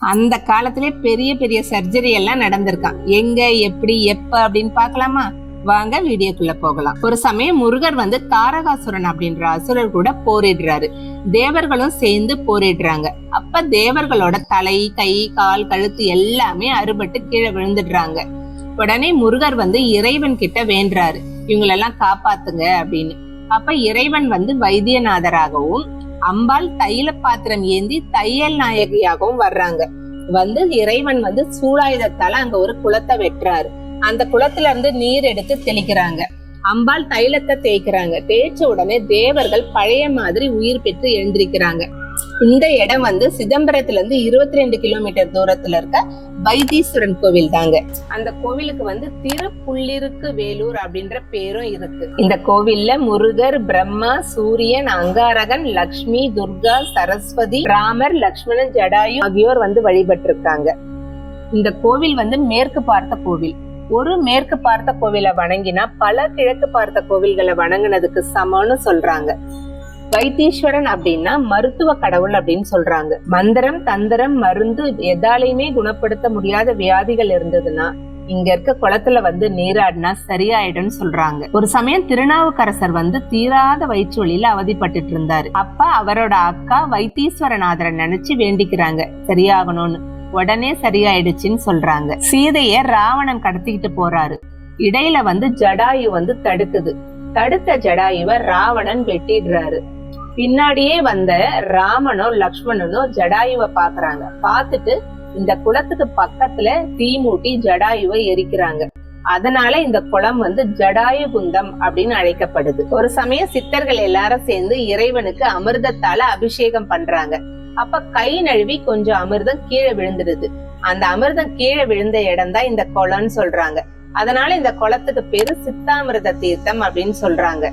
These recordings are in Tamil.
அந்த காலத்திலே பெரிய பெரிய சர்ஜரி எல்லாம் நடந்திருக்கான் எங்க எப்படி எப்ப அப்படின்னு பார்க்கலாமா? வாங்க வீடியோக்குள்ள போகலாம். ஒரு சமயம் முருகர் வந்து தாரகாசுரன் அப்படின்ற அசுரர் கூட போரிடுறாரு. தேவர்களும் சேர்ந்து போரிடுறாங்க. அப்ப தேவர்களோட தலை கை கால் கழுத்து எல்லாமே அறுபட்டு கீழே விழுந்துடுறாங்க. உடனே முருகர் வந்து இறைவன் கிட்ட வேண்டுறாரு. இவங்களெல்லாம் காப்பாத்துங்க அப்படின்னு. அப்ப இறைவன் வந்து வைத்தியநாதராகவும் அம்பாள் தைல பாத்திரம் ஏந்தி தையல் நாயகியாகவும் வர்றாங்க. வந்து இறைவன் வந்து சூழாயுதத்தால அங்க ஒரு குளத்தை வெட்டுறாரு. அந்த குளத்துல இருந்து நீர் எடுத்து தெளிக்கிறாங்க. அம்பாள் தைலத்தை தேய்க்கிறாங்க. தேய்ச்ச உடனே தேவர்கள் பழைய மாதிரி உயிர் பெற்று எழுந்திருக்கிறாங்க. இந்த இடம் வந்து சிதம்பரத்துல இருந்து இருபத்தி ரெண்டு கிலோமீட்டர் தூரத்துல இருக்க வைத்தீஸ்வரன் கோவில் தாங்க. அந்த கோவிலுக்கு வந்து திருப்புள்ளிருக்கு வேலூர் அப்படின்ற பேரும் இருக்கு. இந்த கோவில்ல முருகர் பிரம்மா சூரியன் அங்காரகன் லக்ஷ்மி துர்கா சரஸ்வதி ராமர் லக்ஷ்மணன் ஜடாயு ஆகியோர் வந்து வழிபட்டிருக்காங்க. இந்த கோவில் வந்து மேற்கு பார்த்த கோவில். ஒரு மேற்கு பார்த்த கோவிலை வணங்கினா பல கிழக்கு பார்த்த கோவில்களை வணங்குனதுக்கு சமம்னு சொல்றாங்க. வைத்தீஸ்வரன் அப்படின்னா மருத்துவ கடவுள் அப்படின்னு சொல்றாங்க. மந்திரம் தந்திரம் மருந்து எதாலையுமே குணப்படுத்த முடியாத வியாதிகள் இருந்ததுன்னா இங்க இருக்க குளத்துல வந்து நீராடினா சரியாயிடும்னு சொல்றாங்க. ஒரு சமயம் திருநாவுக்கரசர் வந்து தீராத வயிற்றுவலியில அவதிப்பட்டுட்டு இருந்தாரு. அப்ப அவரோட அக்கா வைத்தீஸ்வரநாதரை நினைச்சு வேண்டிக்கிறாங்க. சரியாகணும்னு. உடனே சரியாயிடுச்சுன்னு சொல்றாங்க. சீதைய ராவணன் கடத்திக்கிட்டு போறாரு. இடையில வந்து ஜடாயு வந்து தடுக்குது. தடுத்த ஜடாயுவ ராவணன் வெட்டிடுறாரு. பின்னாடியே வந்த ராமனும் லக்ஷ்மணனும் ஜடாயுவை பாக்குறாங்க. பார்த்துட்டு இந்த குளத்துக்கு பக்கத்துல தீ மூட்டி ஜடாயுவை எரிக்கிறாங்க. அதனால இந்த குளம் வந்து ஜடாயு குந்தம் அப்படின்னு அழைக்கப்படுது. ஒரு சமயம் சித்தர்கள் எல்லாரும் சேர்ந்து இறைவனுக்கு அமிர்தத்தால அபிஷேகம் பண்றாங்க. அப்ப கை நழுவி கொஞ்சம் அமிர்தம் கீழே விழுந்துடுது. அந்த அமிர்தம் கீழே விழுந்த இடம் தான் இந்த குளம்னு சொல்றாங்க. அதனால இந்த குளத்துக்கு பேரு சித்தாமிர்த தீர்த்தம் அப்படின்னு சொல்றாங்க.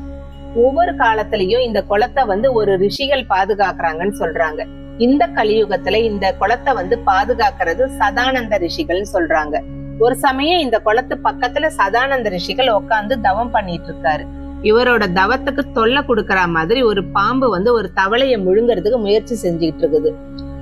ஒவ்வொரு காலத்திலயும் இந்த குளத்தை வந்து ஒரு ரிஷிகள் பாதுகாக்கிறாங்கன்னு சொல்றாங்க. இந்த கலியுகத்துல இந்த குளத்தை வந்து பாதுகாக்கிறது சதானந்த ரிஷிகள்னு சொல்றாங்க. ஒரு சமயம் இந்த குளத்து பக்கத்துல சதானந்த ரிஷிகள் உட்கார்ந்து தவம் பண்ணிட்டு இருக்காரு. இவரோட தவத்துக்கு தொல்லை கொடுக்கற மாதிரி ஒரு பாம்பு வந்து ஒரு தவளையை முழுங்கறதுக்கு முயற்சி செஞ்சுக்கிட்டு இருக்குது.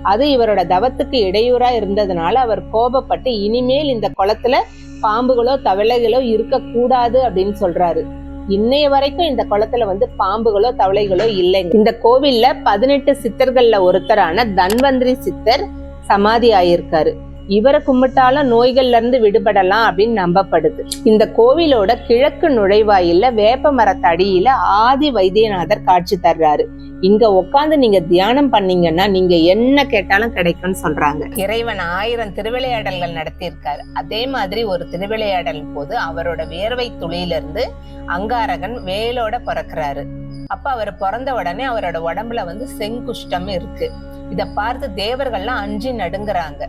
அது இவரோட தவத்துக்கு இடையூறா இருந்ததுனால அவர் கோபப்பட்டு இனிமேல் இந்த குளத்துல பாம்புகளோ தவளைகளோ இருக்க கூடாது அப்படின்னு சொல்றாரு. இன்னைய வரைக்கும் இந்த குளத்துல வந்து பாம்புகளோ தவளைகளோ இல்லைங்க. இந்த கோவில்ல பதினெட்டு சித்தர்கள்ல ஒருத்தரான தன்வந்திரி சித்தர் சமாதி ஆயிருக்காரு. இவரை கும்பிட்டாலும் நோய்கள்ல இருந்து விடுபடலாம் அப்படின்னு நம்பப்படுது. இந்த கோவிலோட கிழக்கு நுழைவாயில்ல வேப்ப மரத்தடியில ஆதி வைத்தியநாதர் காட்சி தர்றாரு. இங்க உட்காந்து நீங்க தியானம் பண்ணீங்கன்னா நீங்க என்ன கேட்டாலும் கிடைக்கும்னு சொல்றாங்க. இறைவன் ஆயிரம் திருவிளையாடல்கள் நடத்தியிருக்காரு. அதே மாதிரி ஒரு திருவிளையாடல் போது அவரோட வேர்வை துளியிலிருந்து அங்காரகன் வேலோட பிறக்கிறாரு. அப்ப அவர் பிறந்த உடனே அவரோட உடம்புல வந்து செங்குஷ்டம் இருக்கு. இத பார்த்து தேவர்கள்லாம் அஞ்சி நடுங்குறாங்க.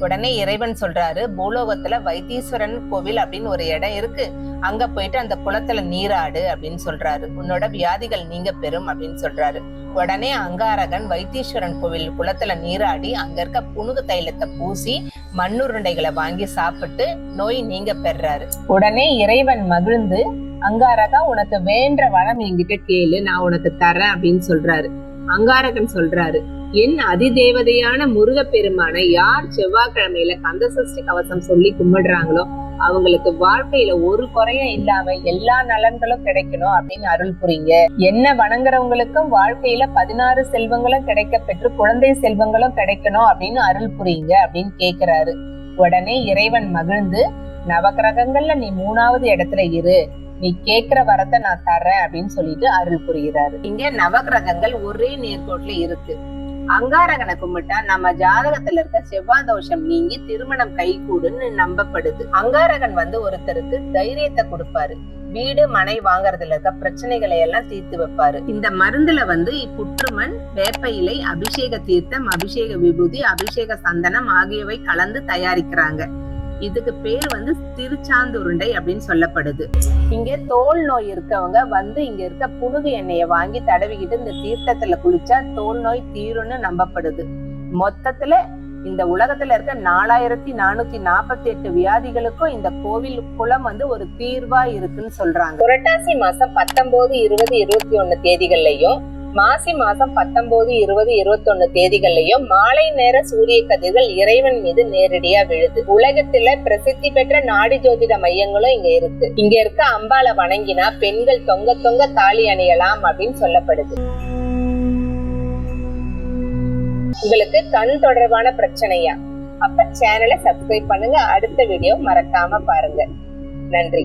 உடனே இறைவன் சொல்றாரு பூலோகத்துல வைத்தீஸ்வரன் கோவில் அப்படின்னு ஒரு இடம் இருக்கு. அங்க போயிட்டு அந்த குளத்துல நீராடு அப்படின்னு சொல்றாரு. உன்னோட வியாதிகள் நீங்க பெறும் அப்படின்னு சொல்றாரு. உடனே அங்காரகன் வைத்தீஸ்வரன் கோவில் குளத்துல நீராடி அங்க இருக்க புனுகு தைலத்தை பூசி மண்ணுருண்டைகளை வாங்கி சாப்பிட்டு நோய் நீங்க பெறாரு உடனே இறைவன் மகிழ்ந்து அங்காரகா உனக்கு வேண்ட வளம் என்கிட்ட கேளு நான் உனக்கு தரேன் அப்படின்னு சொல்றாரு. அங்காரகன் சொல்றாரு என் அதிதேவதையான முருகப்பெருமானை யார் செவ்வாய்க்கிழமையில கந்த சஷ்டி கவசம் சொல்லி கும்பிடுறாங்களோ அவங்களுக்கு வாழ்க்கையில ஒரு குறையும் இல்லாம எல்லா நலன்களும் கிடைக்கணும் அப்படின்னு அருள் புரிங்க. என்ன வணங்குறவங்களுக்கும் வாழ்க்கையில பதினாறு செல்வங்களும் கிடைக்க பெற்று குழந்தை செல்வங்களும் கிடைக்கணும் அப்படின்னு அருள் புரியுங்க அப்படின்னு கேக்குறாரு. உடனே இறைவன் மகிழ்ந்து நவகிரகங்கள்ல நீ மூணாவது இடத்துல இரு. நீ கேக்குற வரத்தை நான் தரேன் அப்படின்னு சொல்லிட்டு அருள் புரிகிறாரு. இங்க நவகிரகங்கள் ஒரே நேர்கோட்டுல இருக்கு. அங்காரகனை கும்பிட்டா நம்ம ஜாதகத்துல இருக்க செவ்வாய் தோஷம் நீங்கி திருமணம் கைகூடுன்னு நம்பப்படுது. அங்காரகன் வந்து ஒருத்தருக்கு தைரியத்தை கொடுப்பாரு. வீடு மனை வாங்குறதுல இருக்க பிரச்சனைகளை எல்லாம் தீர்த்து வைப்பாரு. இந்த மருந்துல வந்து புற்றுமண் வேப்ப இலை அபிஷேக தீர்த்தம் அபிஷேக விபூதி அபிஷேக சந்தனம் ஆகியவை கலந்து தயாரிக்கிறாங்க. இதுக்கு பேர் வந்து திருச்சாந்துருண்டை அப்படின்னு சொல்லப்படுது. இங்க தோல் நோய் இருக்கவங்க வந்து இங்க இருக்க புழுகு எண்ணெயை வாங்கி தடவிக்கிட்டு இந்த தீர்த்தத்துல குளிச்சா தோல் நோய் தீரும்னு நம்பப்படுது. மொத்தத்துல இந்த உலகத்துல இருக்க நாலாயிரத்தி நானூத்தி நாற்பத்தி எட்டு வியாதிகளுக்கும் இந்த கோவில் குளம் வந்து ஒரு தீர்வா இருக்குன்னு சொல்றாங்க. புரட்டாசி மாசம் பத்தொன்பது இருபது இருபத்தி ஒண்ணு தேதிகள்லயும் மாசி மாசம் பத்தொன்பது இருபது இருபத்தொன்னு தேதிகள்லயும் மாலை நேர சூரிய கதிர்கள் இறைவன் மீது நேரடியா விழுது. உலகத்துல பிரசித்தி பெற்ற நாடி ஜோதிட மையங்களும் இங்க இருக்கு. இங்க இருக்க அம்பால வணங்கினா பெண்கள் தொங்க தொங்க தாலி அணியலாம் அப்படின்னு சொல்லப்படுது. உங்களுக்கு கண் தொடர்பான பிரச்சனையா? அப்ப சேனலை சப்ஸ்கிரைப் பண்ணுங்க. அடுத்த வீடியோ மறக்காம பாருங்க. நன்றி.